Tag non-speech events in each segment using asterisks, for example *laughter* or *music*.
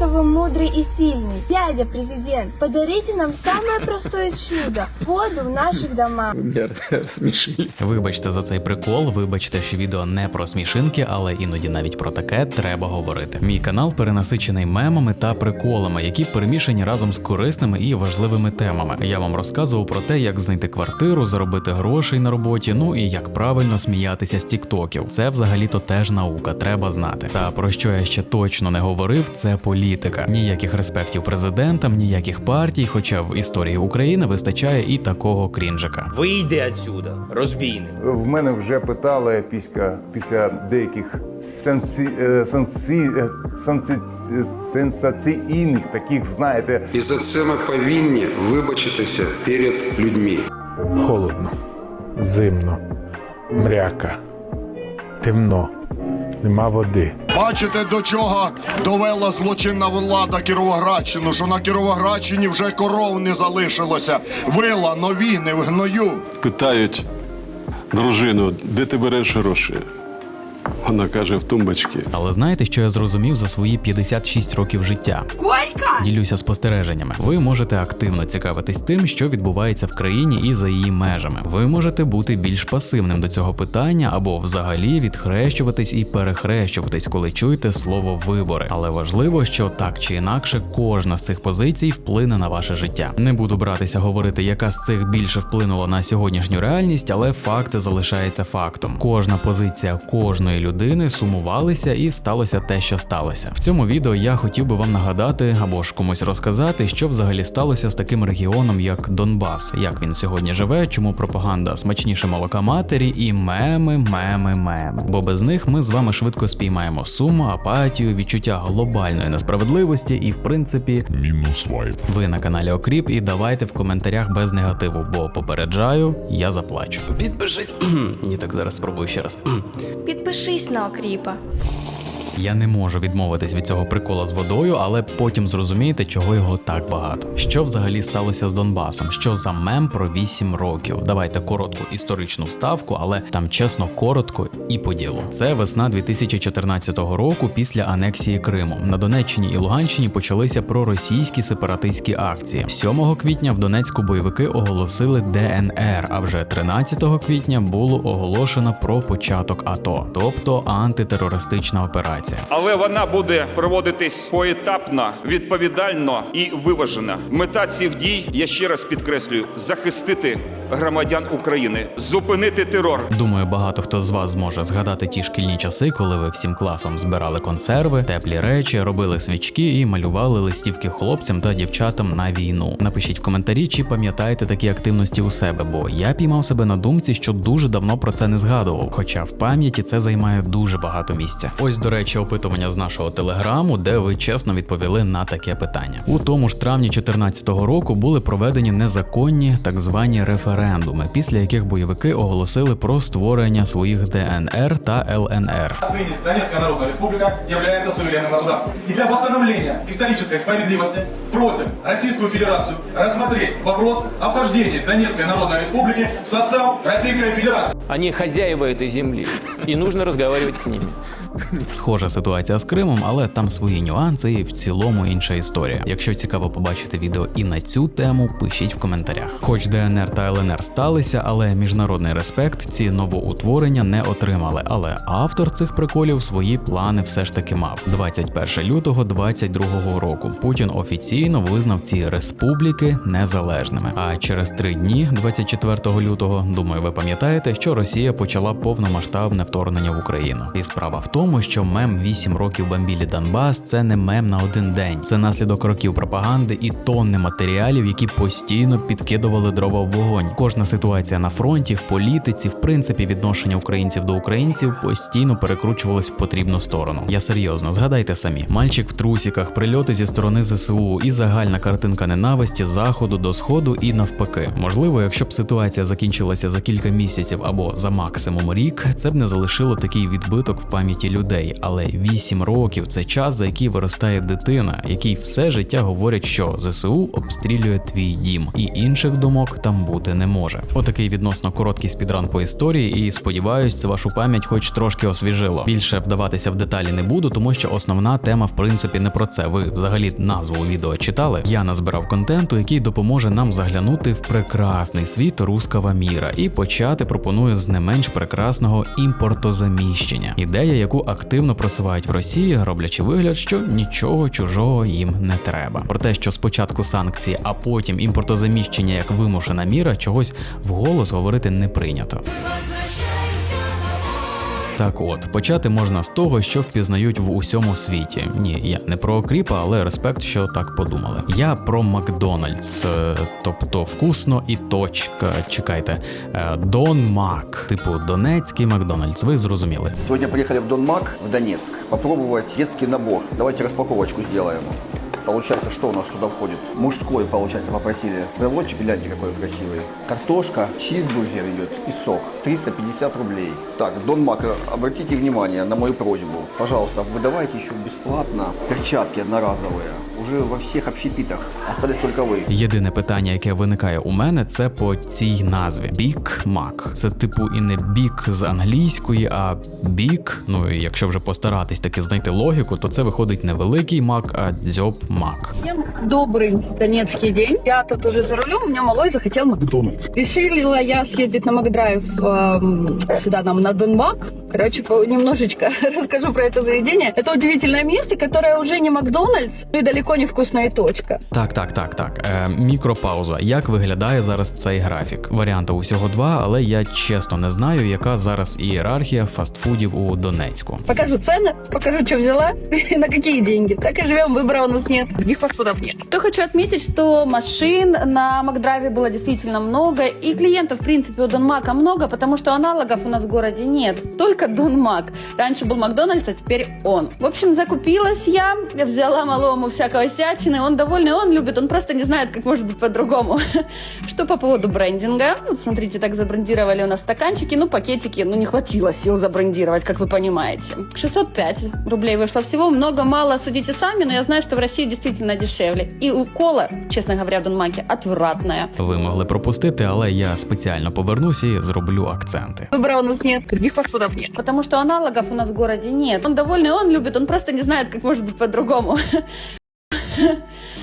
что вы мудрый и сильный. Дядя президент, подарите нам самое простое чудо – воду в наших домах. Вы меня *laughs* рассмешили. Вибачте за цей прикол, вибачте, що відео не про смішинки, але іноді навіть про таке треба говорити. Мій канал перенасичений мемами та приколами, які перемішані разом з корисними і важливими темами. Я вам розказував про те, як знайти квартиру, заробити грошей на роботі, ну і як правильно сміятися з тіктоків. Це взагалі-то теж наука, треба знати. Та про що я ще точно не говорив, це політика. Ніяких респектів президентам, ніяких партій, хоча в історії України вистачає і такого крінжика. Вийди отсюда, розбійник. В мене вже питали після, після деяких сенсі, е, сенсі, е, сенсі, сенсаційних таких, знаєте, І за це ми повинні вибачитися перед людьми. Холодно, зимно, мряка, темно, нема води. Бачите, до чого довела злочинна влада Кіровоградщину, що на Кіровоградщині вже коров не залишилося. Вила нові, не в гною. Питають дружину, де ти береш гроші? Вона каже, в тумбочці. Але знаєте, що я зрозумів за свої 56 років життя? Ділюся спостереженнями. Ви можете активно цікавитись тим, що відбувається в країні і за її межами. Ви можете бути більш пасивним до цього питання або взагалі відхрещуватись і перехрещуватись, коли чуєте слово вибори. Але важливо, що так чи інакше кожна з цих позицій вплине на ваше життя. Не буду братися говорити, яка з цих більше вплинула на сьогоднішню реальність, але факт залишається фактом. Кожна позиція кожної людини сумувалися і сталося те, що сталося. В цьому відео я хотів би вам нагадати або ж комусь розказати, що взагалі сталося з таким регіоном, як Донбас, як він сьогодні живе, чому пропаганда смачніше молока матері і меми, меми, меми. Бо без них ми з вами швидко спіймаємо суму, апатію, відчуття глобальної несправедливості і, в принципі, Мінус вайп. ви на каналі Окріп і давайте в коментарях без негативу, бо попереджаю, я заплачу. Підпишись. *clears throat* Ні, так зараз спробую ще раз. *clears throat* Підпишись на Окріпа. Я не можу відмовитись від цього прикола з водою, але потім зрозумієте, чого його так багато. Що взагалі сталося з Донбасом? Що за мем про 8 років? Давайте коротку історичну вставку, але там чесно коротко і по ділу. Це весна 2014 року після анексії Криму. На Донеччині і Луганщині почалися проросійські сепаратистські акції. 7 квітня в Донецьку бойовики оголосили ДНР. А вже 13 квітня було оголошено про початок АТО, тобто антитерористична операція. Але вона буде проводитись поетапно, відповідально і виважено. Мета цих дій, я ще раз підкреслюю, захистити громадян України, зупинити терор. Думаю, багато хто з вас зможе згадати ті шкільні часи, коли ви всім класом збирали консерви, теплі речі, робили свічки і малювали листівки хлопцям та дівчатам на війну. Напишіть в коментарі, чи пам'ятаєте такі активності у себе, бо я піймав себе на думці, що дуже давно про це не згадував. Хоча в пам'яті це займає дуже багато місця. Ось, до речі, опитування з нашого телеграму, де ви чесно відповіли на таке питання. У тому ж травні 2014 року були проведені незаконні так звані референдуми, після яких бойовики оголосили про створення своїх ДНР та ЛНР. Отныне Донецкая Народная Республика является суверенным государством. И для восстановления исторической справедливости просим Российскую Федерацию рассмотреть вопрос о вхождении Донецкой Народной Республики в состав Российской Федерации. Они хозяева этой земли, и нужно разговаривать с ними. Схожа ситуація з Кримом, але там свої нюанси і в цілому інша історія. Якщо цікаво побачити відео і на цю тему, пишіть в коментарях. Хоч ДНР та ЛНР сталися, але міжнародний респект ці новоутворення не отримали. Але автор цих приколів свої плани все ж таки мав. 21 лютого 22 року Путін офіційно визнав ці республіки незалежними. А через три дні, 24 лютого, думаю, ви пам'ятаєте, що Росія почала повномасштабне вторгнення в Україну. І справа в тому, що мем 8 років бомбілі Донбас це не мем на один день. Це наслідок років пропаганди і тонни матеріалів, які постійно підкидували дрова в вогонь. Кожна ситуація на фронті, в політиці, в принципі, відношення українців до українців постійно перекручувалось в потрібну сторону. Я серйозно, згадайте самі: мальчик в трусіках, прильоти зі сторони ЗСУ і загальна картинка ненависті заходу до сходу і навпаки. Можливо, якщо б ситуація закінчилася за кілька місяців або за максимум рік, це б не залишило такий відбиток в пам'яті людей, але 8 років це час, за який виростає дитина, якій все життя говорять, що ЗСУ обстрілює твій дім, і інших думок там бути не може. Отакий відносно короткий спідран по історії, і сподіваюсь, це вашу пам'ять хоч трошки освіжило. Більше вдаватися в деталі не буду, тому що основна тема в принципі не про це. Ви взагалі назву відео читали. Я назбирав контенту, який допоможе нам заглянути в прекрасний світ руского міра і почати пропоную з не менш прекрасного імпортозаміщення. Ідея, яку активно просувають в Росії, роблячи вигляд, що нічого чужого їм не треба. Про те, що спочатку санкції, а потім імпортозаміщення як вимушена міра, чогось вголос говорити не прийнято. Так от, почати можна з того, що впізнають в усьому світі. Ні, я не про окріпа, але респект, що так подумали. Я про Макдональдс, е, тобто вкусно і точка. Чекайте, е, Дон Мак, типу Донецький Макдональдс. Ви зрозуміли. Сегодня поехали в Донмак, в Донецк, попробовать детский набор. Давайте распаковочку сделаем. Получается, что у нас туда входит? Мужской, получается, попросили. Брелочек, гляньте, какой красивый. Картошка, чизбургер идет и сок. 350 рублей. Так, Донмак, обратите внимание на мою просьбу. Пожалуйста, выдавайте еще бесплатно перчатки одноразовые. Уже во всех общепитах. Остались только вы. Єдине питання, яке виникає у мене, це по цій назві Big Mac. Це типу і не бік з англійської, а бік. Ну і якщо вже постаратись таки знайти логіку, то це виходить не великий мак, а дзьоб мак. Всем добрый донецкий день. Я тут уже за рулем, у меня малой захотел Макдональдс. Решила я съездить на Макдрайв эм, сюда, нам на Донбак. Короче, по- немножечко *laughs* расскажу про это заведение. Это удивительное место, которое уже не Макдональдс, ну и далеко не вкусная точка. Так, так, так, так. Е, мікропауза. Як виглядає зараз цей графік? Варіантів усього два, але я чесно не знаю, яка зараз ієрархія фастфудів у Донецьку. Покажу цены, покажу, что взяла, *laughs* на какие деньги. Так и живем, выбора у нас нет, других фастфудов нет. То хочу отметить, что машин на Макдрайве было действительно много, и клиентов, в принципе, у Донмака много, потому что аналогов у нас в городе нет, только Донмак. Раньше был Макдональдс, а теперь он. В общем, закупилась я, взяла малому всякого всячины, он довольный, он любит, он просто не знает, как может быть по-другому. *laughs* Что по поводу брендинга? Вот смотрите, так забрендировали у нас стаканчики, ну, пакетики, ну, не хватило сил забрендировать, как вы понимаете. 605 рублей вышло всего, много-мало, судите сами, но я знаю, что в России действительно дешевле. И у кола, честно говоря, в Донмаке отвратная. Ви могли пропустити, але я спеціально повернусь і зроблю акценти. Выбора у нас нет, других фастфудов нет. Потому что аналогов у нас в городе нет. Он довольный, он любит, он просто не знает, как может быть по-другому. *laughs*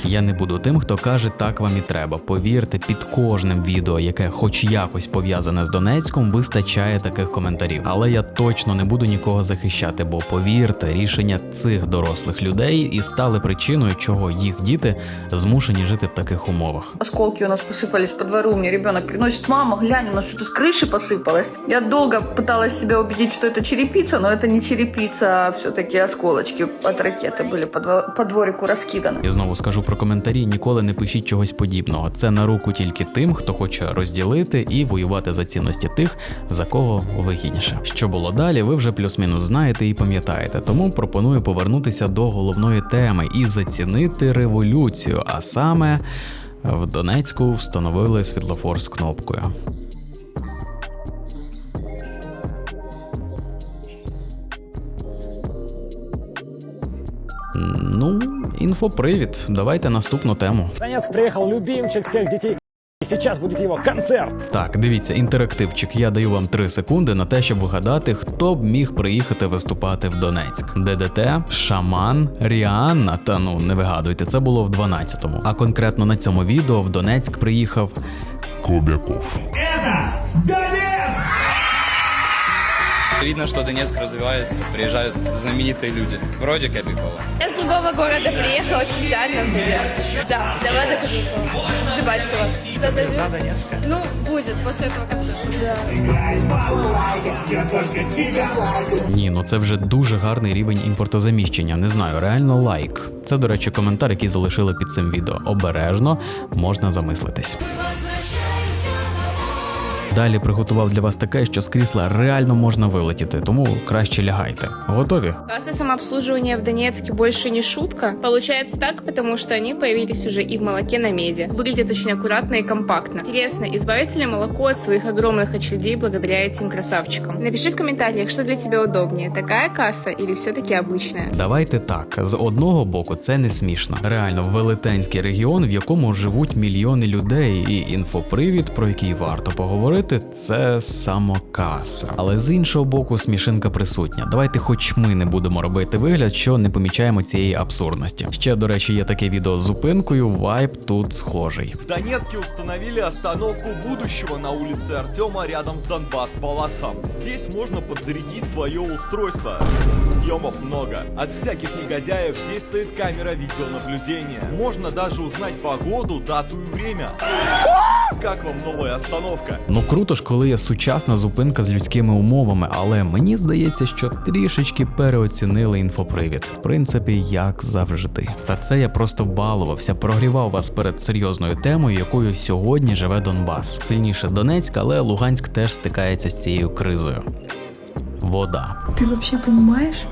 Я не буду тим, хто каже, так вам і треба. Повірте, під кожним відео, яке хоч якось пов'язане з Донецьком, вистачає таких коментарів. Але я точно не буду нікого захищати, бо повірте, рішення цих дорослих людей і стали причиною, чого їх діти змушені жити в таких умовах. Осколки у нас посыпались по двору. Мне ребенок приносит, мама, глянь, у нас что-то с крыши посыпалось. Я долго пыталась себя убедить, что это черепица, но это не черепица, а все-таки осколочки от ракеты были по, дво- по дворику раскиданы. І знову скажу про коментарі: ніколи не пишіть чогось подібного. Це на руку тільки тим, хто хоче розділити і воювати за цінності тих, за кого вигідніше. Що було далі, ви вже плюс-мінус знаєте і пам'ятаєте. Тому пропоную повернутися до головної теми і зацінити революцію. А саме в Донецьку встановили світлофор з кнопкою. Ну, інфопривід. Давайте наступну тему. Донецк приехал любимчик всех детей. И сейчас будет его концерт. Так, дивіться, інтерактивчик. Я даю вам 3 секунди на те, щоб вгадати, хто б міг приїхати виступати в Донецьк. ДДТ, Шаман, Ріанна. Та ну не вигадуйте, це було в 12-му. А конкретно на цьому відео в Донецьк приїхав Кобяков. Видно, что Донецк развивается, приезжают знаменитые люди, вроде Кобякова. Я с другого города приехала специально в Донецк. Да, для Влада Кобякова. С Дебальцева. Звезда Донецка. Ну, будет после этого концерта. Ні, ну це вже дуже гарний рівень імпортозаміщення. Не знаю, реально лайк. Це, до речі, коментар, який залишили під цим відео. Обережно можна замислитись. Далі приготував для вас таке, що з крісла реально можна вилетіти, тому краще лягайте. Готові? Касса самообслуживания в Донецке больше не шутка. Получается так, потому что они появились уже и в молоке на меди. Выглядят очень аккуратно и компактно. Интересно, избавится ли молоко от своих огромных очередей благодаря этим красавчикам? Напиши в комментариях, что для тебя удобнее, такая касса или все-таки обычная. Давайте так. З одного боку, це не смішно. Реально велетенський регіон, в якому живуть мільйони людей, і інфопривід, про який варто поговорити, це самокаса. Але з іншого боку, смішинка присутня. Давайте, хоч ми не будемо робити вигляд, що не помічаємо цієї абсурдності. Ще до речі, є таке відео з зупинкою. Вайб тут схожий. В Донецке установили остановку будущего на улице Артема рядом с Донбасс полосам. Здесь можно подзарядить свое устройство. Съемов много. От всяких негодяев здесь стоит камера видеонаблюдения. Можно даже узнать погоду, дату и время. Как вам новая остановка? Ну круто ж, коли є сучасна зупинка з людськими умовами, але мені здається, що трішечки переоцінили інфопривід. В принципі, як завжди. Та це я просто балувався, прогрівав вас перед серйозною темою, якою сьогодні живе Донбас. Сильніше Донецьк, але Луганськ теж стикається з цією кризою. Вода. Ты вообще понимаешь?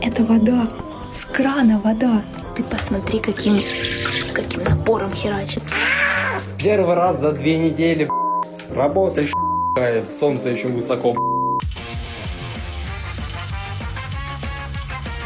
Это вода. С крана вода. Ты посмотри, каким, каким напором херачит. Первый раз за две недели. ш**кает, солнце еще высоко.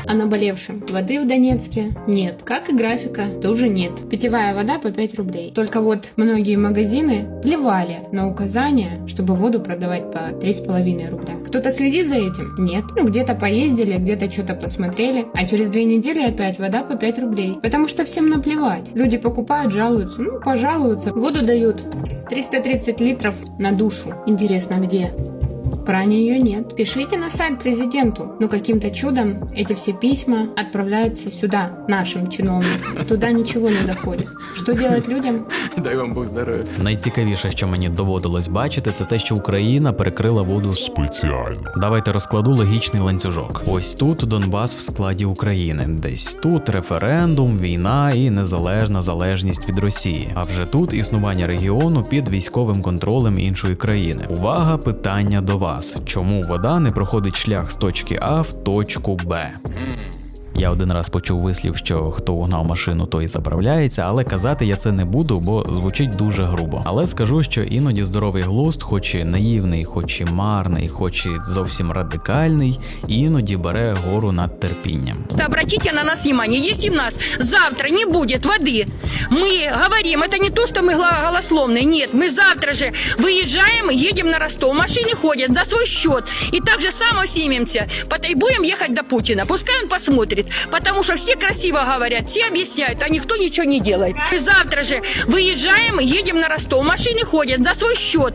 О наболевшем. Воды в Донецке нет. Как и графика, тоже нет. Питьевая вода по 5 рублей. Только вот многие магазины плевали на указания, чтобы воду продавать по 3,5 рубля. Кто-то следит за этим? Нет. Ну, где-то поездили, где-то что-то посмотрели, а через две недели опять вода по 5 рублей. Потому что всем наплевать. Люди покупают, жалуются. Ну, пожалуются. Воду дают 330 литров на душу. Интересно, где? В кране ее нет. Пишите на сайт президенту. Но каким-то чудом эти все письма отправляются сюда, нашим чиновникам. Туда ничего не доходит. Что делать людям? Дай вам Бог здоровья. Найцікавіше, що мені доводилось бачити, це те, що Україна перекрила воду спеціально. Давайте розкладу логічний ланцюжок. Ось тут Донбас в складі України, десь тут референдум, війна і незалежна залежність від Росії. А вже тут існування регіону під військовим контролем іншої країни. Увага, питання до вас: чому вода не проходить шлях з точки А в точку Б? Я один раз почув вислів, що хто угнав машину, той і заправляється, але казати я це не буду, бо звучить дуже грубо. Але скажу, що іноді здоровий глузд, хоч і наївний, хоч і марний, хоч і зовсім радикальний, іноді бере гору над терпінням. Обратите на нас внимание, если у нас завтра не будет воды, мы говорим, это не то, что мы гла- голословные, нет, мы завтра же выезжаем, едем на Ростов, машины ходят за свой счет, и так же само снимемся, и будем ехать до Путина, пускай он посмотрит, потому что все красиво говорят, все объясняют, а никто ничего не делает. Мы завтра же выезжаем, едем на Ростов, машины ходят за свой счет,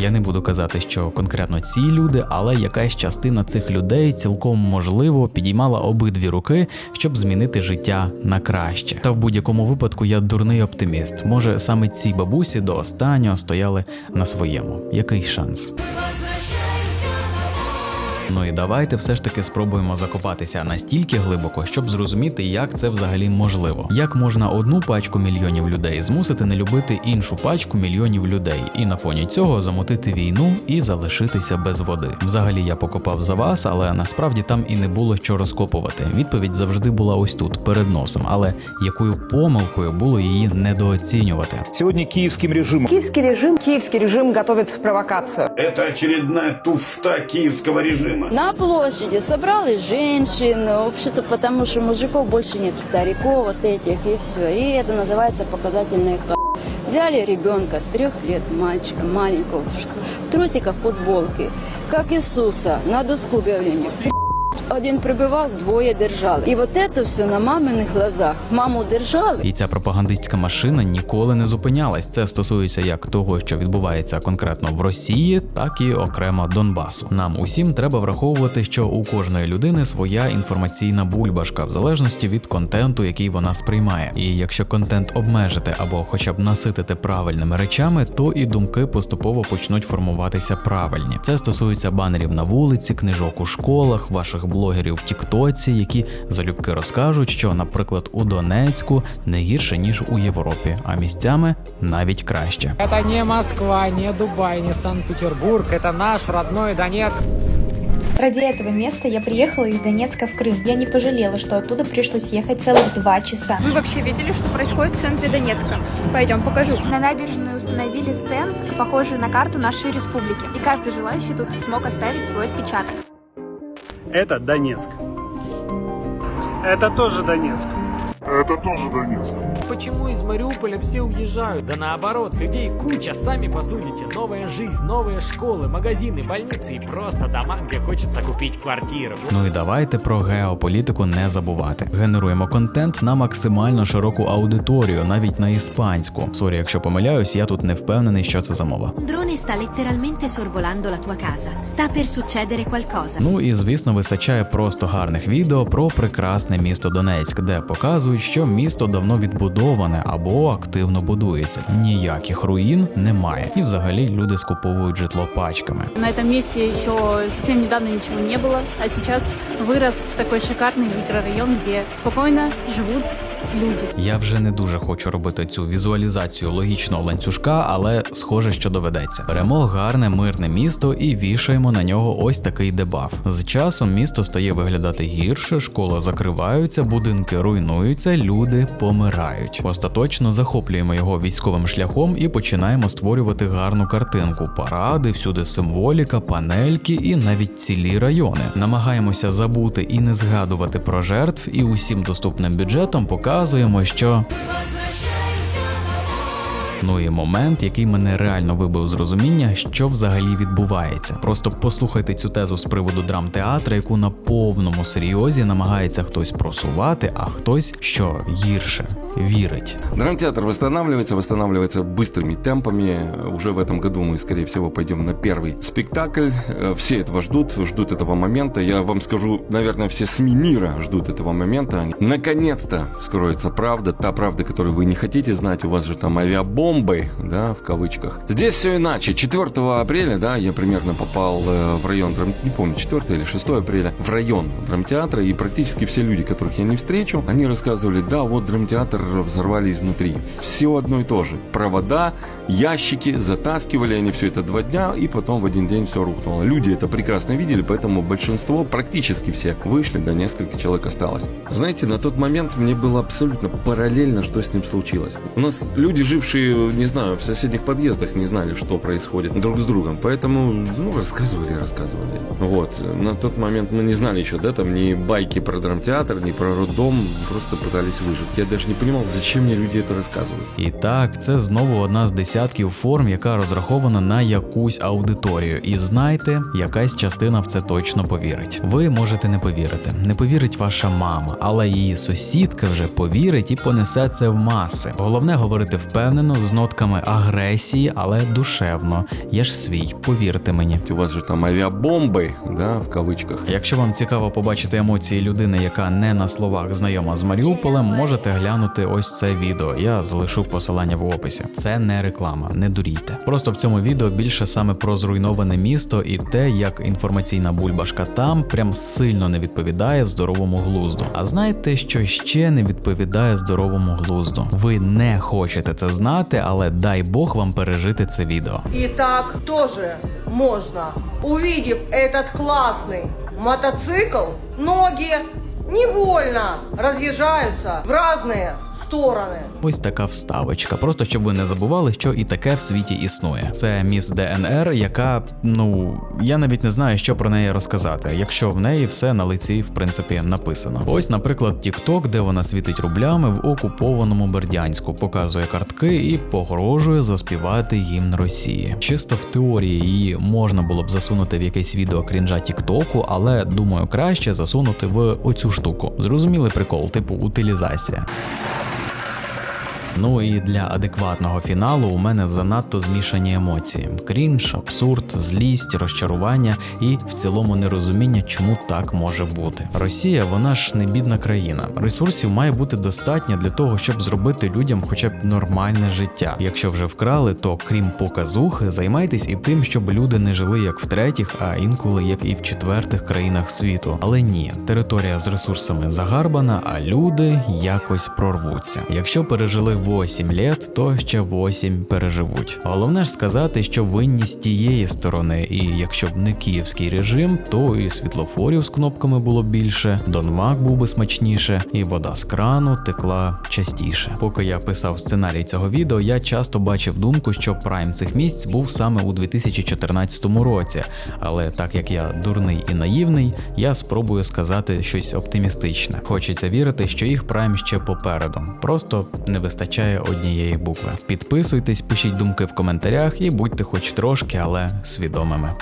Я не буду казати, що конкретно ці люди, але якась частина цих людей цілком можливо підіймала обидві руки, щоб змінити життя на краще. Та в будь-якому випадку я дурний оптиміст. Може, саме ці бабусі до останнього стояли на своєму. Який шанс? Ну і давайте все ж таки спробуємо закопатися настільки глибоко, щоб зрозуміти, як це взагалі можливо. Як можна одну пачку мільйонів людей змусити не любити іншу пачку мільйонів людей, і на фоні цього замотити війну і залишитися без води. Взагалі я покопав за вас, але насправді там і не було що розкопувати. Відповідь завжди була ось тут, перед носом. Але якою помилкою було її недооцінювати? Сегодня киевским режимом. Киевский режим, киевский режим готовит провокацию. Это очередная туфта киевского режима. На площади собрали женщин, вообще-то потому что мужиков больше нет, стариков вот этих и все. И это называется показательный х**. Взяли ребенка трех лет, мальчика маленького, в ш- трусиках, футболке, как Иисуса, на доску объявления. Один прибивав, двоє держали. І от це все на маминих глазах. Маму держали. І ця пропагандистська машина ніколи не зупинялась. Це стосується як того, що відбувається конкретно в Росії, так і окремо Донбасу. Нам усім треба враховувати, що у кожної людини своя інформаційна бульбашка, в залежності від контенту, який вона сприймає. І якщо контент обмежити або хоча б наситити правильними речами, то і думки поступово почнуть формуватися правильні. Це стосується банерів на вулиці, книжок у школах, ваших блогерів в Тіктоці, які залюбки розкажуть, що, наприклад, у Донецьку не гірше ніж у Європі, а місцями навіть краще. Это не Москва, не Дубай, не Санкт-Петербург, это наш родной Донецк. Ради этого места я приехала из Донецка в Крым. Я не пожалела, что оттуда пришлось ехать целых два часа. Вы вообще видели, что происходит в центре Донецка? Пойдем покажу. На набережной установили стенд, похожий на карту нашей республики. И каждый желающий тут смог оставить свой отпечаток. Это Донецк. Это тоже Донецк. Это тоже Донецк. Почему из Мариуполя все уезжают? Да наоборот, людей куча, сами посудите. Новая жизнь, новые школы, магазины, больницы и просто дома, где хочется купить квартиру. Ну і давайте про геополітику не забувати. Генеруємо контент на максимально широку аудиторію, навіть на іспанську. Сорі, якщо помиляюсь, я тут не впевнений, що це за мова. Un drone sta letteralmente sorvolando la tua casa. Sta per succedere qualcosa. Ну і звісно, вистачає просто гарних відео про прекрасне місто Донецьк, де показують, що місто давно відбудоване або активно будується. Ніяких руїн немає, і взагалі люди скуповують житло пачками. На этом месте еще совсем недавно ничего не было, а сейчас вырос такой шикарный микрорайон, где спокойно живут люди. Я вже не дуже хочу робити цю візуалізацію логічного ланцюжка, але схоже, що доведеться. Беремо гарне мирне місто і вішаємо на нього ось такий дебаф. З часом місто стає виглядати гірше, школи закриваються, будинки руйнуються, люди помирають. Остаточно захоплюємо його військовим шляхом і починаємо створювати гарну картинку: паради, всюди символіка, панельки і навіть цілі райони. Намагаємося забути і не згадувати про жертв, і усім доступним бюджетом показуємо, що. Ну і момент, який мене реально вибив з розуміння, що взагалі відбувається. Просто послухайте цю тезу з приводу драмтеатра, яку на повному серйозі намагається хтось просувати, а хтось що гірше вірить. Драмтеатр восстанавливается, восстанавливается быстрыми темпами. Уже в этом году мы, скорее всего, пойдем на первый спектакль. Э, Все этого ждут, ждут этого момента. Я вам скажу, наверное, все СМИ мира ждут этого момента. Наконец-то вскроется правда, та правда, которую вы не хотите знать. У вас же там авиабомбы, да, в кавычках. Здесь все иначе. 4 апреля, да, я примерно попал э, в район, не помню, 4 или 6 апреля, в район драмтеатра, и практически все люди, которых я не встречу, они рассказывали, да, вот драмтеатр взорвали изнутри. Все одно и то же. Провода, ящики, затаскивали они все это два дня, и потом в один день все рухнуло. Люди это прекрасно видели, поэтому большинство, практически все, вышли, да несколько человек осталось. Знаете, на тот момент мне было абсолютно параллельно, что с ним случилось. У нас люди, жившие, не знаю, в соседних подъездах, не знали, что происходит друг с другом, поэтому, ну, рассказывали, рассказывали. Вот, на тот момент мы не знали еще, да, там ни байки про драмтеатр, ни про роддом, просто пытались выжить. Я даже не понимал, зачем мне люди это рассказывают. І так, це знову одна з десятків форм, яка розрахована на якусь аудиторію. І знайте, якась частина в це точно повірить. Ви можете не повірити, не повірить ваша мама, але її сусідка вже повірить і понесе це в маси. Головне говорити впевнено з нотками агресії, але душевно. Я ж свій, повірте мені. У вас же там авиабомби, да, в кавычках. Якщо вам цікаво побачити емоції людини, яка не на словах знайома з Маріуполем, можете глянути ось це відео. Я залишу посилання в описі. Це не реклама, не дурійте. Просто в цьому відео більше саме про зруйноване місто і те, як інформаційна бульбашка там прям сильно не відповідає здоровому глузду. А знаєте, що ще не відповідає здоровому глузду? Ви не хочете це знати, але дай Бог вам пережити це відео. И так тоже можно, увидев этот классный мотоцикл, ноги невольно разъезжаются в разные стороны. Ось така вставочка. Просто щоб ви не забували, що і таке в світі існує. Це міс ДНР, яка, ну я навіть не знаю, що про неї розказати, якщо в неї все на лиці, в принципі, написано. Ось, наприклад, TikTok, де вона світить рублями в окупованому Бердянську, показує картки і погрожує заспівати гімн Росії. Чисто в теорії її можна було б засунути в якесь відео крінжа Тіктоку, але думаю, краще засунути в оцю штуку. Зрозумілий прикол, типу утилізація. Ну і для адекватного фіналу у мене занадто змішані емоції: крінж, абсурд, злість, розчарування і в цілому нерозуміння, чому так може бути. Росія, вона ж не бідна країна. Ресурсів має бути достатньо для того, щоб зробити людям хоча б нормальне життя. Якщо вже вкрали, то крім показухи, займайтесь і тим, щоб люди не жили як в третіх, а інколи як і в четвертих країнах світу. Але ні, територія з ресурсами загарбана, а люди якось прорвуться. Якщо пережили 8 літ, то ще 8 переживуть. Головне ж сказати, що винні з тієї сторони, і якщо б не київський режим, то і світлофорів з кнопками було більше, Донмак був би смачніше, і вода з крану текла частіше. Поки я писав сценарій цього відео, я часто бачив думку, що прайм цих місць був саме у 2014 році. Але так як я дурний і наївний, я спробую сказати щось оптимістичне. Хочеться вірити, що їх прайм ще попереду. Просто не вистачає однієї букви. Підписуйтесь, пишіть думки в коментарях і будьте хоч трошки, але свідомими.